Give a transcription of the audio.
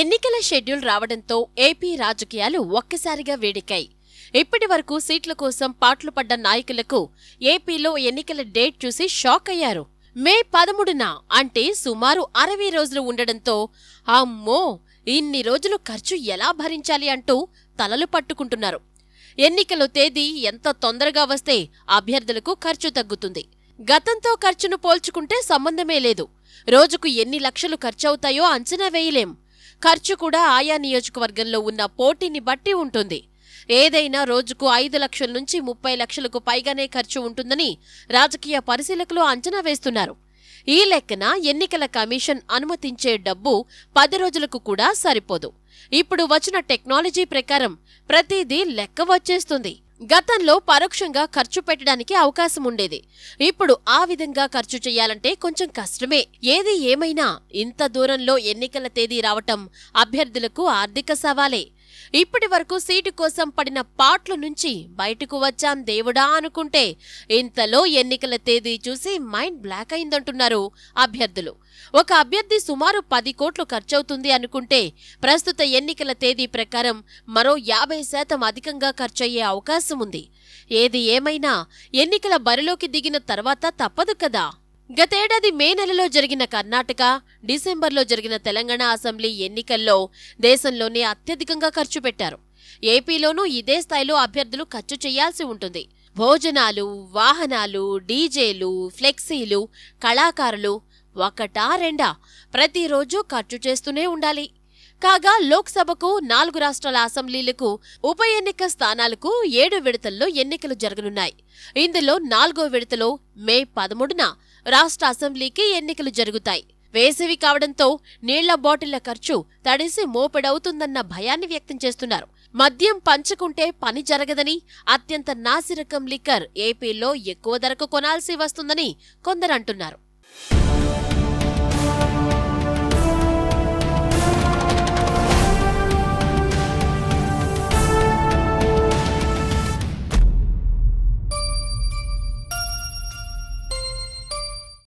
ఎన్నికల షెడ్యూల్ రావడంతో ఏపీ రాజకీయాలు ఒక్కసారిగా వేడికాయి ఇప్పటి వరకు సీట్ల కోసం పాట్లు పడ్డ నాయకులకు ఏపీలో ఎన్నికల డేట్ చూసి షాక్ అయ్యారు. మే పదమూడున అంటే సుమారు అరవై రోజులు ఉండడంతో అమ్మో ఇన్ని రోజులు ఖర్చు ఎలా భరించాలి అంటూ తలలు పట్టుకుంటున్నారు. ఎన్నికల తేదీ ఎంత తొందరగా వస్తే అభ్యర్థులకు ఖర్చు తగ్గుతుంది. గతంతో ఖర్చును పోల్చుకుంటే సంబంధమే లేదు. రోజుకు ఎన్ని లక్షలు ఖర్చవుతాయో అంచనా వేయలేం. ఖర్చు కూడా ఆయా నియోజకవర్గంలో ఉన్న పోటీని బట్టి ఉంటుంది. ఏదైనా రోజుకు ఐదు లక్షల నుంచి ముప్పై లక్షలకు పైగానే ఖర్చు ఉంటుందని రాజకీయ పరిశీలకులు అంచనా వేస్తున్నారు. ఈ లెక్కన ఎన్నికల కమిషన్ అనుమతించే డబ్బు పది రోజులకు కూడా సరిపోదు. ఇప్పుడు వచ్చిన టెక్నాలజీ ప్రకారం ప్రతిదీ లెక్క వచ్చేస్తుంది. గతంలో పరోక్షంగా ఖర్చు పెట్టడానికి అవకాశం ఉండేది. ఇప్పుడు ఆ విధంగా ఖర్చు చేయాలంటే కొంచెం కష్టమే. ఏది ఏమైనా ఇంత దూరంలో ఎన్నికల తేదీ రావటం అభ్యర్థులకు ఆర్థిక సవాలే. ఇప్పటి వరకు సీటు కోసం పడిన పాట్ల నుంచి బయటకు వచ్చాం దేవుడా అనుకుంటే ఇంతలో ఎన్నికల తేదీ చూసి మైండ్ బ్లాక్ అయిందంటున్నారు అభ్యర్థులు. ఒక అభ్యర్థి సుమారు పది కోట్లు ఖర్చవుతుంది అనుకుంటే ప్రస్తుత ఎన్నికల తేదీ ప్రకారం మరో యాభై శాతం అధికంగా ఖర్చయ్యే అవకాశం ఉంది. ఏది ఏమైనా ఎన్నికల బరిలోకి దిగిన తర్వాత తప్పదు కదా. గతేడాది మే నెలలో జరిగిన కర్ణాటక డిసెంబర్లో జరిగిన తెలంగాణ అసెంబ్లీ ఎన్నికల్లో దేశంలోనే అత్యధికంగా ఖర్చు పెట్టారు. ఏపీలోనూ ఇదే స్థాయిలో అభ్యర్థులు ఖర్చు చేయాల్సి ఉంటుంది. భోజనాలు వాహనాలు డీజేలు ఫ్లెక్సీలు కళాకారులు ఒకటా రెండా? ప్రతిరోజు ఖర్చు చేస్తూనే ఉండాలి. కాగా లోక్సభకు నాలుగు రాష్ట్రాల అసెంబ్లీలకు ఉప ఎన్నిక స్థానాలకు ఏడు విడతల్లో ఎన్నికలు జరగనున్నాయి. ఇందులో నాలుగో విడతలో మే పదమూడున రాష్ట్ర అసెంబ్లీకి ఎన్నికలు జరుగుతాయి. వేసవి కావడంతో నీళ్ళ బాటిళ్ళ ఖర్చు తడిసి మోపెడవుతుందన్న భయాన్ని వ్యక్తం చేస్తున్నారు. మద్యం పంచుకుంటే పని జరగదని అత్యంత నాసిరకం లిక్కర్ ఏపీలో ఎక్కువ ధరకు కొనాల్సి వస్తుందని కొందరంటున్నారు